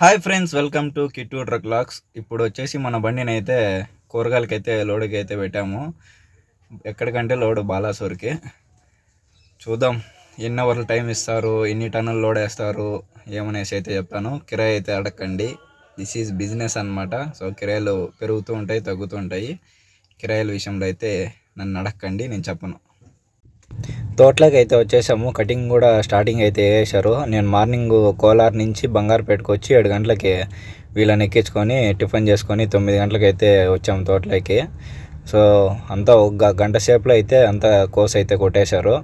Hi friends welcome to Kittu truck logs. ఇప్పుడు వచ్చేసి మన బండిని అయితే కూరగాయలకైతే లోడుకి అయితే పెట్టాము. ఎక్కడికంటే లోడు బాలాసూర్కి. చూద్దాం ఎన్ని అవర్లు టైం ఇస్తారు ఎన్ని టన్నులు లోడ్ వేస్తారు ఏమనేసి అయితే చెప్తాను. కిరాయి అయితే అడగండి దిస్ ఈజ్ బిజినెస్ అన్నమాట. సో కిరాయిలు పెరుగుతూ ఉంటాయి తగ్గుతూ ఉంటాయి. కిరాయిల విషయంలో అయితే నన్ను అడగండి నేను చెప్పను. తోటలోకి అయితే వచ్చేసాము. కటింగ్ కూడా స్టార్టింగ్ అయితే వేసారు నేను మార్నింగ్ కోలార్ నుంచి బంగారుపేటకు వచ్చి ఏడు గంటలకి వీళ్ళని ఎక్కించుకొని టిఫిన్ చేసుకొని తొమ్మిది గంటలకి అయితే వచ్చాము తోటలోకి. సో అంతా ఒక గంట సేపులో అయితే అంతా కోస్ అయితే కొట్టేశారు.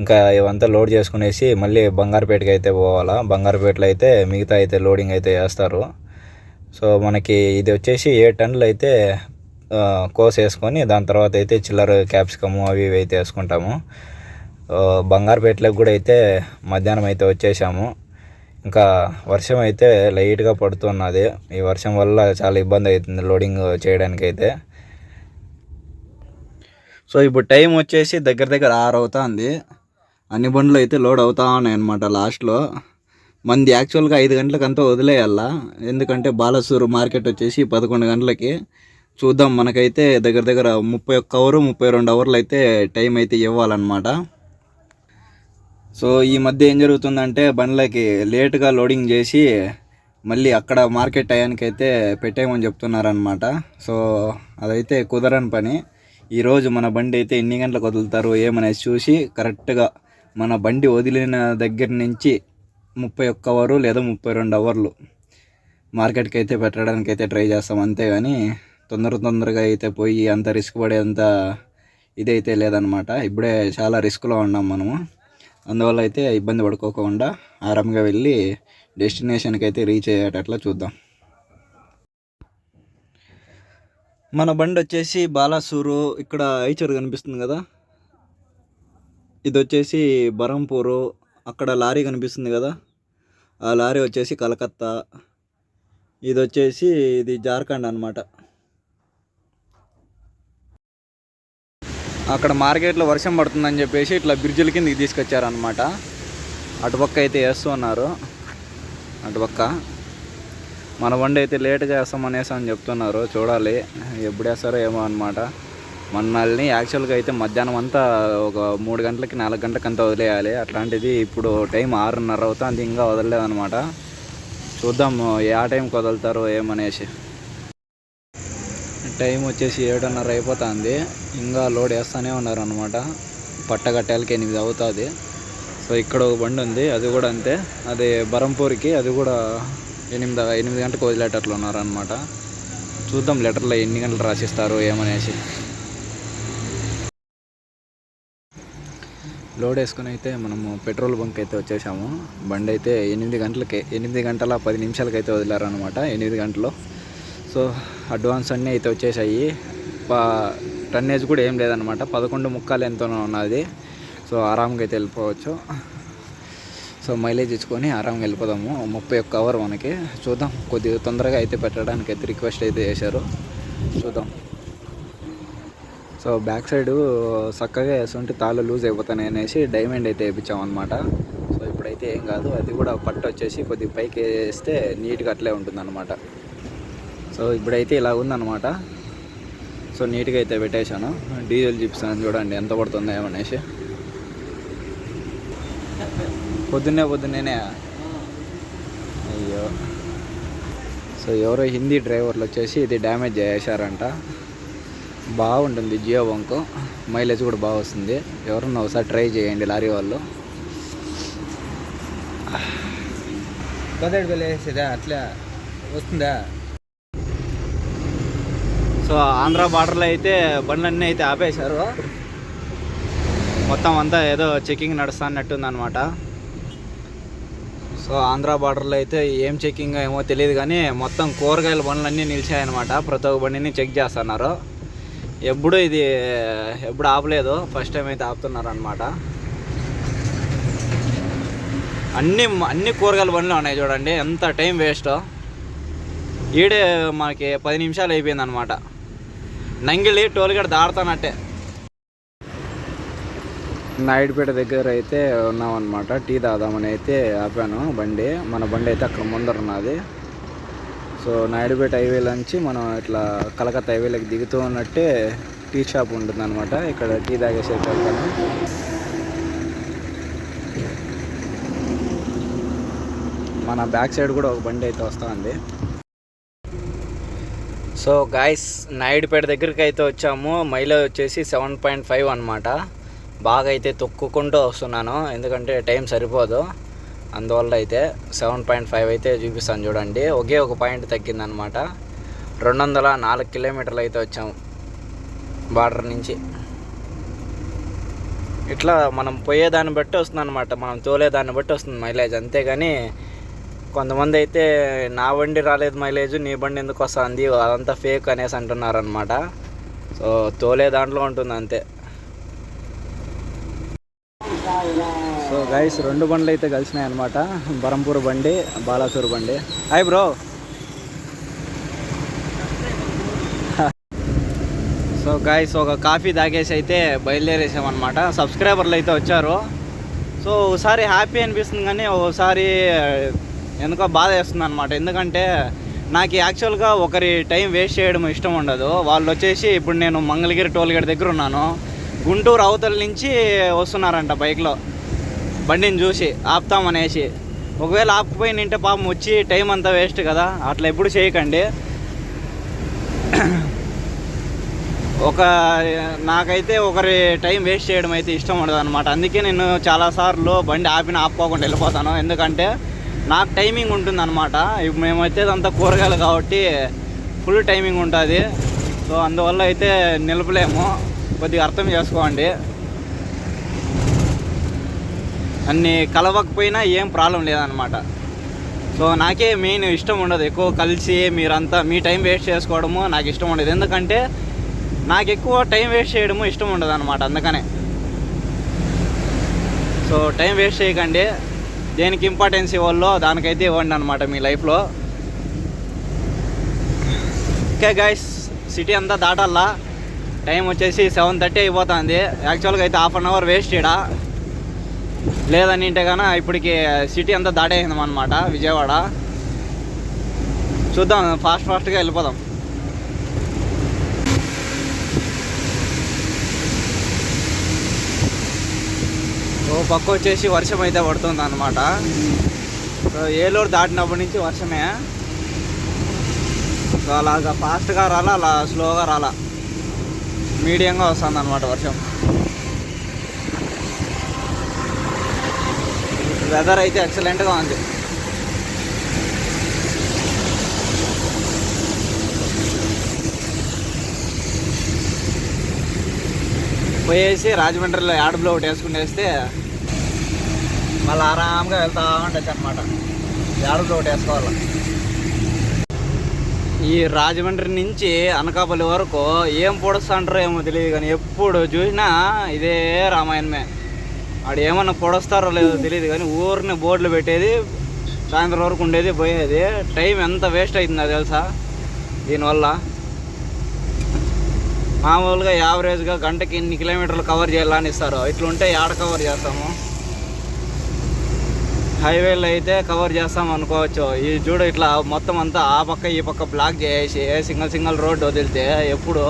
ఇంకా ఇవంతా లోడ్ చేసుకునేసి మళ్ళీ బంగారుపేటకి అయితే పోవాలా. బంగారుపేటలో అయితే మిగతా అయితే లోడింగ్ అయితే చేస్తారు. సో మనకి ఇది వచ్చేసి ఏ టన్నులు అయితే కోస్ వేసుకొని దాని తర్వాత అయితే చిల్లర క్యాప్సికము అవి ఇవి అయితే వేసుకుంటాము. బంగారుపేటలోకి కూడా అయితే మధ్యాహ్నం అయితే వచ్చేసాము. ఇంకా వర్షం అయితే లైట్గా పడుతున్నది. ఈ వర్షం వల్ల చాలా ఇబ్బంది అవుతుంది లోడింగ్ చేయడానికి అయితే. సో ఇప్పుడు టైం వచ్చేసి దగ్గర దగ్గర ఆరు అవుతుంది. అన్ని బండ్లు అయితే లోడ్ అవుతా ఉన్నాయి అనమాట లాస్ట్లో మంది యాక్చువల్గా ఐదు గంటలకంతా వదిలేయాలా? ఎందుకంటే బాలసూరు మార్కెట్ వచ్చేసి పదకొండు గంటలకి. చూద్దాం మనకైతే దగ్గర దగ్గర ముప్పై ఒక్క అవరు ముప్పై రెండు అవర్లు అయితే టైం అయితే ఇవ్వాలన్నమాట. సో ఈ మధ్య ఏం జరుగుతుందంటే బండ్లకి లేట్గా లోడింగ్ చేసి మళ్ళీ అక్కడ మార్కెట్ టయానికి అయితే పెట్టేయమని చెప్తున్నారనమాట సో అదైతే కుదరని పని. ఈరోజు మన బండి అయితే ఎన్ని గంటలకు వదులుతారు ఏమనేసి చూసి కరెక్ట్గా మన బండి వదిలిన దగ్గర నుంచి ముప్పై ఒక్క అవరు లేదా ముప్పై రెండు అవర్లు మార్కెట్కి అయితే పెట్టడానికి అయితే ట్రై చేస్తాం. అంతేగాని తొందర తొందరగా అయితే పోయి అంత రిస్క్ పడేంత ఇదైతే లేదనమాట ఇప్పుడే చాలా రిస్క్లో ఉన్నాం మనము. అందువల్ల అయితే ఇబ్బంది పడుకోకుండా ఆరాంగా వెళ్ళి డెస్టినేషన్కి అయితే రీచ్ అయ్యేటట్లా చూద్దాం. మన బండి వచ్చేసి బాలాసూరు ఇక్కడ ఐచూరు కనిపిస్తుంది కదా? ఇది వచ్చేసి బరంపూరు అక్కడ లారీ కనిపిస్తుంది కదా? ఆ లారీ వచ్చేసి కలకత్తా. ఇది వచ్చేసి ఇది జార్ఖండ్ అనమాట అక్కడ మార్కెట్లో వర్షం పడుతుందని చెప్పేసి ఇట్లా బ్రిడ్జిల కిందకి తీసుకొచ్చారనమాట అటుపక్క అయితే వేస్తున్నారు అటుపక్క మన వండి అయితే లేట్గా చేస్తామనేసి అని చెప్తున్నారు. చూడాలి ఎప్పుడు వేస్తారో ఏమో అనమాట మనల్ని యాక్చువల్గా అయితే మధ్యాహ్నం అంతా ఒక మూడు గంటలకి నాలుగు గంటలకి అంతా వదిలేయాలి. అట్లాంటిది ఇప్పుడు టైం ఆరున్నర అవుతుంది ఇంకా వదలలేదన్నమాట. చూద్దాం ఏ ఆ టైంకి వదులుతారో ఏమనేసి. టైం వచ్చేసి ఏడున్నర అయిపోతుంది. ఇంకా లోడ్ వేస్తూనే ఉన్నారు అనమాట పట్టగట్టాలకి ఎనిమిది అవుతుంది. సో ఇక్కడ ఒక బండి ఉంది అది కూడా అంతే. అది బరంపూర్కి అది కూడా ఎనిమిది ఎనిమిది గంటలకు వదిలేటట్లు ఉన్నారనమాట చూద్దాం లెటర్లో ఎన్ని గంటలు రాసిస్తారు ఏమనేసి. లోడ్ వేసుకుని అయితే మనము పెట్రోల్ బంక్ అయితే వచ్చేసాము. బండి అయితే ఎనిమిది గంటలకి ఎనిమిది గంటల పది నిమిషాలకైతే వదిలారనమాట ఎనిమిది గంటలు. సో అడ్వాన్స్ అన్నీ అయితే వచ్చేసాయి. ప టన్నేజ్ కూడా ఏం లేదనమాట పదకొండు ముక్కాలు ఎంతనో ఉన్నది. సో ఆరాంగా అయితే వెళ్ళిపోవచ్చు. సో మైలేజ్ ఇచ్చుకొని ఆరాంగా వెళ్ళిపోదాము. ముప్పై ఒక్క అవర్ మనకి. చూద్దాం. కొద్దిగా తొందరగా అయితే పెట్టడానికి అయితే రిక్వెస్ట్ అయితే చేశారు. చూద్దాం. సో బ్యాక్ సైడ్ చక్కగా వేసుంటే తాళ్ళు లూజ్ అయిపోతాయి అనేసి డైమండ్ అయితే వేయించామన్నమాట సో ఇప్పుడైతే ఏం కాదు. అది కూడా పట్టు వచ్చేసి కొద్దిగా పైకి వేస్తే నీట్గా అట్లే ఉంటుందన్నమాట. సో ఇప్పుడైతే ఇలా ఉందన్నమాట. సో నీట్గా అయితే పెట్టేశాను. డీజిల్ చూపిస్తాను చూడండి ఎంత పడుతుందో ఏమనేసి. పొద్దున్నే పొద్దున్నేనే. అయ్యో. సో ఎవరో హిందీ డ్రైవర్లు వచ్చేసి ఇది డ్యామేజ్ చేశారంట. బాగుంటుంది జియో బంకు. మైలేజ్ కూడా బాగా వస్తుంది. ఎవరన్నా ఒకసారి ట్రై చేయండి లారీ వాళ్ళు. పదిహేడు వేలు వేసేదా? అట్లా వస్తుందా? సో ఆంధ్ర బార్డర్లో అయితే బండ్లన్నీ అయితే ఆపేశారు. మొత్తం అంతా ఏదో చెకింగ్ నడుస్తున్నట్టుంది అనమాట సో ఆంధ్ర బార్డర్లో అయితే ఏం చెకింగ్ ఏమో తెలియదు కానీ మొత్తం కూరగాయల బండ్లన్నీ నిలిచాయన్నమాట. ప్రతి ఒక్క బండిని చెక్ చేస్తున్నారు. ఎప్పుడు ఇది ఎప్పుడు ఆపలేదు. ఫస్ట్ టైం అయితే ఆపుతున్నారు అనమాట అన్ని అన్ని కూరగాయల బండ్లు ఉన్నాయి చూడండి. ఎంత టైం వేస్ట్. ఈడే మనకి పది నిమిషాలు అయిపోయింది అనమాట నంగిలి టోల్గేట్ దాడుతానట్టే నాయుడుపేట దగ్గర అయితే ఉన్నామన్నమాట. టీ తాదామని అయితే ఆపాను. బండి మన బండి అయితే అక్కడ ముందర ఉన్నది. సో నాయుడుపేట హైవే నుంచి మనం ఇట్లా కలకత్తా హైవేలోకి దిగుతూ ఉన్నట్టే టీ షాప్ ఉంటుందన్నమాట. ఇక్కడ టీ తాగేసి వెళ్తాను. మన బ్యాక్ సైడ్ కూడా ఒక బండి అయితే వస్తుంది. సో గాయస్ నాయుడుపేట దగ్గరికి అయితే వచ్చాము. మైలేజ్ వచ్చేసి సెవెన్ పాయింట్ ఫైవ్ అనమాట బాగా అయితే తొక్కుకుంటూ వస్తున్నాను. ఎందుకంటే టైం సరిపోదు. అందువల్ల అయితే సెవెన్ పాయింట్ ఫైవ్ అయితే చూపిస్తాను చూడండి. ఒకే ఒక పాయింట్ తగ్గిందనమాట రెండు వందల నాలుగు కిలోమీటర్లు అయితే వచ్చాము బార్డర్ నుంచి. ఇట్లా మనం పోయేదాన్ని బట్టి వస్తుంది అనమాట మనం తోలేదాన్ని బట్టి వస్తుంది మైలేజ్. అంతేగాని కొంతమంది అయితే నా బండి రాలేదు మైలేజ్ నీ బండి ఎందుకు వస్తుంది? అదంతా ఫేక్ అనేసి అంటున్నారనమాట సో తోలే దాంట్లో ఉంటుంది అంతే. సో గైస్ రెండు బండ్లు అయితే కలిసినాయి అనమాట బరంపూర్ బండి బాలాసూర్ బండి. హాయ్ బ్రో సో గైస్ ఒక కాఫీ తాగేసి అయితే బయలుదేరేసామన్నమాట. సబ్స్క్రైబర్లు అయితే వచ్చారు. సో ఒకసారి హ్యాపీ అనిపిస్తుంది కానీ ఒకసారి ఎందుకో బాధ వేస్తుంది అనమాట ఎందుకంటే నాకు యాక్చువల్గా ఒకరి టైం వేస్ట్ చేయడం ఇష్టం ఉండదు. వాళ్ళు వచ్చేసి ఇప్పుడు నేను మంగళగిరి టోల్గేట్ దగ్గర ఉన్నాను. గుంటూరు అవతల నుంచి వస్తున్నారంట బైక్లో. బండిని చూసి ఆపుతామనేసి ఒకవేళ ఆపుకుపోయి నింటే పాపం వచ్చి టైం అంతా వేస్ట్ కదా. అట్లా ఎప్పుడు చేయకండి. ఒక నాకైతే ఒకరి టైం వేస్ట్ చేయడం అయితే ఇష్టం ఉండదు అనమాట అందుకే నేను చాలాసార్లు బండి ఆపిన ఆపుకోకుండా వెళ్ళిపోతాను. ఎందుకంటే నాకు టైమింగ్ ఉంటుంది అనమాట ఇప్పుడు మేమైతే అంత కూరగాయలు కాబట్టి ఫుల్ టైమింగ్ ఉంటుంది. సో అందువల్ల అయితే నిలపలేము. కొద్దిగా అర్థం చేసుకోండి. అన్ని కలవకపోయినా ఏం ప్రాబ్లం లేదనమాట సో నాకే మెయిన్ ఇష్టం ఉండదు. ఎక్కువ కలిసి మీరంతా మీ టైం వేస్ట్ చేసుకోవడము నాకు ఇష్టం ఉండదు. ఎందుకంటే నాకు ఎక్కువ టైం వేస్ట్ చేయడము ఇష్టం ఉండదు అనమాట అందుకనే. సో టైం వేస్ట్ చేయకండి. దేనికి ఇంపార్టెన్స్ ఇవ్వాలో దానికైతే ఇవ్వండి అనమాట మీ లైఫ్లో ఓకే గైస్ సిటీ అంతా దాటాలా టైం వచ్చేసి సెవెన్ థర్టీ అయిపోతుంది. యాక్చువల్గా అయితే హాఫ్ అన్ అవర్ వేస్ట్ చేయడా లేదని అంటే ఇప్పటికి సిటీ అంతా దాటేసింది అనమాట విజయవాడ. చూద్దాం ఫాస్ట్ ఫాస్ట్గా వెళ్ళిపోదాం. ఓ పక్క వచ్చేసి వర్షం అయితే పడుతుంది అనమాట సో ఏలూరు దాటినప్పటి నుంచి వర్షమే. సో అలాగా ఫాస్ట్గా రాలా అలా స్లోగా రాలా. మీడియంగా వస్తుంది అనమాట వర్షం. వెదర్ అయితే ఎక్సలెంట్గా ఉంది. పోయేసి రాజమండ్రిలో యాడబ్లో ఒకటి వేసుకుని వేస్తే మళ్ళీ ఆరామ్గా వెళ్తా ఉండొచ్చు అనమాట ఏడాది ఒకటి వేసుకోవాలి. ఈ రాజమండ్రి నుంచి అనకాపల్లి వరకు ఏం పొడుస్తుంటారో ఏమో తెలియదు కానీ ఎప్పుడు చూసినా ఇదే రామాయణమే. ఆడు ఏమన్నా పొడుస్తారో లేదో తెలియదు కానీ ఊరిని బోర్డులు పెట్టేది సాయంత్రం వరకు ఉండేది పోయేది. టైం ఎంత వేస్ట్ అవుతుందో తెలుసా? దీనివల్ల మామూలుగా యావరేజ్గా గంటకి ఇన్ని కిలోమీటర్లు కవర్ చేయాలని ఇస్తారు. ఇట్లుంటే యాడ కవర్ చేస్తాము? హైవేలో అయితే కవర్ చేస్తాం అనుకోవచ్చు. ఈ చూడు ఇట్లా మొత్తం అంతా ఆ పక్క ఈ పక్క బ్లాక్ చేసి సింగల్ సింగల్ రోడ్ వదిలితే ఎప్పుడు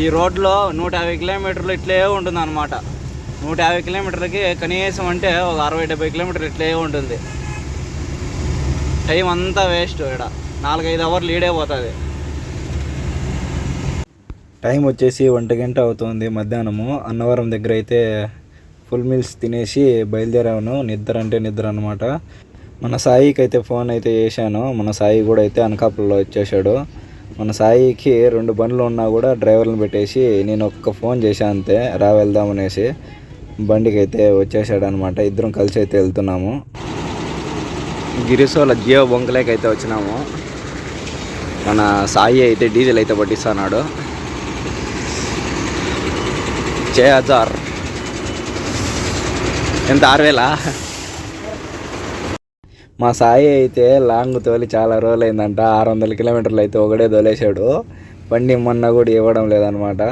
ఈ రోడ్లో నూట యాభై కిలోమీటర్లు ఇట్లే ఉంటుంది అనమాట నూట యాభై కిలోమీటర్లకి కనీసం అంటే ఒక అరవై డెబ్బై కిలోమీటర్లు ఇట్లే ఉంటుంది. టైం అంతా వేస్ట్ ఇక్కడ. నాలుగైదు అవర్లు లీడే పోతుంది. టైం వచ్చేసి ఒంటి గంట అవుతుంది మధ్యాహ్నము. అన్నవరం దగ్గర అయితే ఫుల్ మీల్స్ తినేసి బయలుదేరాను. నిద్ర అంటే నిద్ర అనమాట మన సాయికి అయితే ఫోన్ అయితే చేశాను. మన సాయి కూడా అయితే అనకాపల్లిలో వచ్చేసాడు మన సాయికి రెండు బండ్లు ఉన్నా కూడా డ్రైవర్ని పెట్టేసి నేను ఒక్క ఫోన్ చేశాను అంతే. రా వెళ్దామనేసి బండికి అయితే వచ్చేసాడనమాట ఇద్దరం కలిసి అయితే వెళ్తున్నాము. గిరిసోల జియో బొంకలేకి అయితే వచ్చినాము. మన సాయి అయితే డీజిల్ అయితే పట్టిస్తున్నాడు. చే హజార్. ఎంత ఆరు వేలా మా సాయి అయితే లాంగ్ తోలి చాలా రోజులు అయిందంట ఆరు వందల కిలోమీటర్లు అయితే ఒకడే తోలేశాడు. బండి మొన్న కూడా ఇవ్వడం లేదనమాట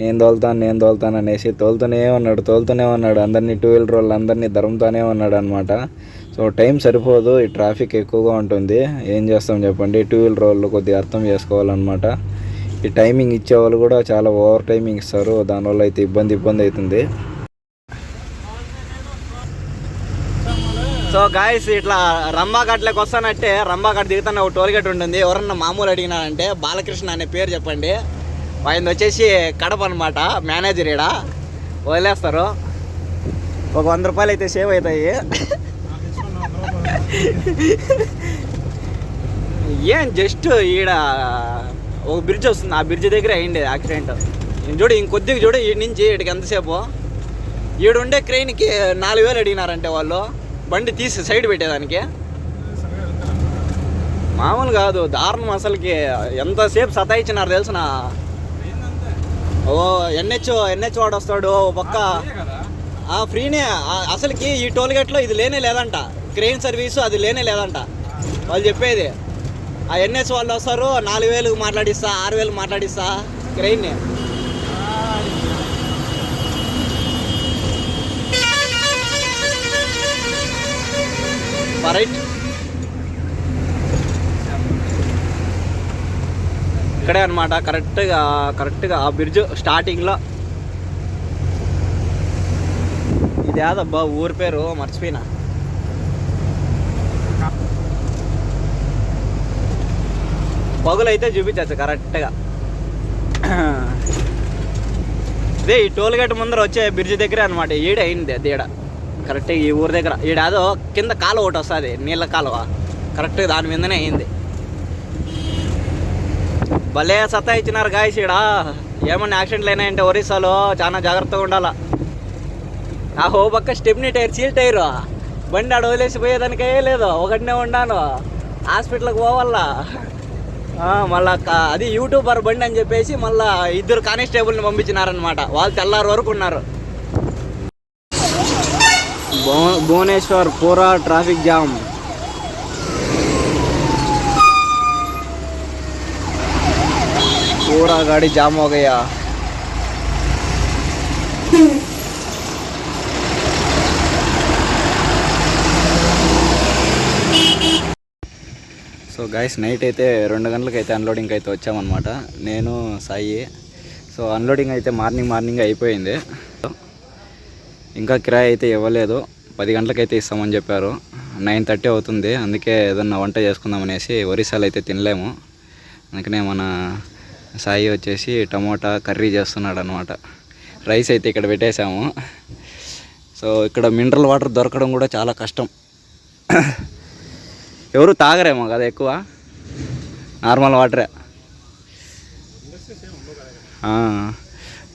నేను తోలుతాను నేను తోలుతాను అనేసి తోలుతూనే ఉన్నాడు తోలుతూనే ఉన్నాడు. అందరినీ టూ వీలర్ వాళ్ళు అందరినీ ధర్మతోనే ఉన్నాడు అనమాట సో టైం సరిపోదు ఈ ట్రాఫిక్ ఎక్కువగా ఉంటుంది. ఏం చేస్తాం చెప్పండి? టూ వీలర్ వాళ్ళు కొద్దిగా అర్థం చేసుకోవాలన్నమాట. ఈ టైమింగ్ ఇచ్చే వాళ్ళు కూడా చాలా ఓవర్ టైమింగ్ ఇస్తారు. దానివల్ల అయితే ఇబ్బంది ఇబ్బంది అవుతుంది. సో గాయస్ ఇట్లా రంభాఘట్లోకి వస్తానంటే రంభాఘట్ దిగుతున్న ఒక టోల్ గేట్ ఉంటుంది. ఎవరన్నా మామూలు అడిగినారంటే బాలకృష్ణ అనే పేరు చెప్పండి. ఆయన వచ్చేసి కడప అనమాట మేనేజర్ ఈడ. వదిలేస్తారు. ఒక వంద రూపాయలు అయితే సేవ్ అవుతాయి. ఏం జస్ట్ ఈడ ఒక బ్రిడ్జ్ వస్తుంది. ఆ బ్రిడ్జ్ దగ్గర అయింది యాక్సిడెంట్ చూడు ఇంకొద్దిగా చూడు ఈడ నుంచి ఇక్కడికి ఎంతసేపు. ఈడుండే క్రెయిన్కి నాలుగు వేలు అడిగినారంటే వాళ్ళు. బండి తీసి సైడ్ పెట్టేదానికి? మామూలు కాదు దారుణం అసలుకి. ఎంతసేపు సతాయించినారు తెలిసిన ఓ ఎన్హెచ్ ఎన్హెచ్ వాడు వస్తాడు పక్క. ఆ, ఫ్రీనే అసలుకి ఈ టోల్ గేట్లో ఇది లేనే లేదంట. క్రెయిన్ సర్వీసు అది లేనే లేదంట. వాళ్ళు చెప్పేది ఆ ఎన్హెచ్ వాళ్ళు వస్తారు నాలుగు వేలు మాట్లాడిస్తా ఆరు వేలు మాట్లాడిస్తా క్రెయిన్ని. రైట్ ఇక్కడే అనమాట కరెక్ట్గా కరెక్ట్గా ఆ బ్రిడ్జ్ స్టార్టింగ్లో ఇది యాదబ్బా ఊరి పేరు మర్చిపోయినా. పగులైతే చూపించచ్చు కరెక్ట్గా ఇదే ఈ టోల్ గేట్ ముందర వచ్చే బ్రిడ్జ్ దగ్గరే అనమాట ఈడ అయింది అది ఏడా? కరెక్ట్గా ఈ ఊరి దగ్గర ఈడాదో కింద కాలువ ఒకటి వస్తుంది నీళ్ళ కాలువ. కరెక్ట్గా దాని మీదనే అయింది. భలే సత్తా ఇచ్చినారు గాయస్ ఈడ. ఏమన్నా యాక్సిడెంట్లు అయినాయంటే ఒరిస్సాలో చాలా జాగ్రత్తగా ఉండాలా. ఆ హో పక్క స్టెప్నీ టైర్ చీల్ టైర్. బండి ఆడ వదిలేసిపోయేదానికే లేదు ఒకటినే ఉన్నాను హాస్పిటల్కి పోవాలా. మళ్ళా అది యూట్యూబర్ బండి అని చెప్పేసి మళ్ళా ఇద్దరు కానిస్టేబుల్ని పంపించినారనమాట వాళ్ళు తెల్లారు వరకు ఉన్నారు. భువనేశ్వర్ పూరా ట్రాఫిక్ జామ్ पूरा गाड़ी जाम हो गया సో గైస్ నైట్ అయితే రెండు గంటలకు అయితే అన్లోడింగ్ అయితే వచ్చామన్నమాట నేను సాయి సో అన్లోడింగ్ అయితే మార్నింగ్ మార్నింగ్ అయిపోయింది ఇంకా కిరాయి అయితే ఇవ్వలేదు పది గంటలకైతే ఇస్తామని చెప్పారు. నైన్ థర్టీ అవుతుంది. అందుకే ఏదన్నా వంట చేసుకుందాం అనేసి ఒరిస్సాలు అయితే తినలేము. అందుకనే మన సాయి వచ్చేసి టమోటా కర్రీ చేస్తున్నాడు అనమాట రైస్ అయితే ఇక్కడ పెట్టేశాము. సో ఇక్కడ మినరల్ వాటర్ దొరకడం కూడా చాలా కష్టం. ఎవరు తాగరేమో కదా ఎక్కువ? నార్మల్ వాటరే.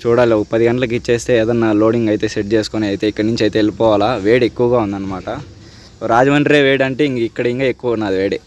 చూడాలి. ఒక పది గంటలకు ఇచ్చేస్తే ఏదన్నా లోడింగ్ అయితే సెట్ చేసుకొని అయితే ఇక్కడి నుంచి అయితే వెళ్ళిపోవాలా? వేడి ఎక్కువగా ఉందన్నమాట. రాజమండ్రి వేడి అంటే ఇంక ఇక్కడ ఇంకా ఎక్కువ ఉన్నది వేడి.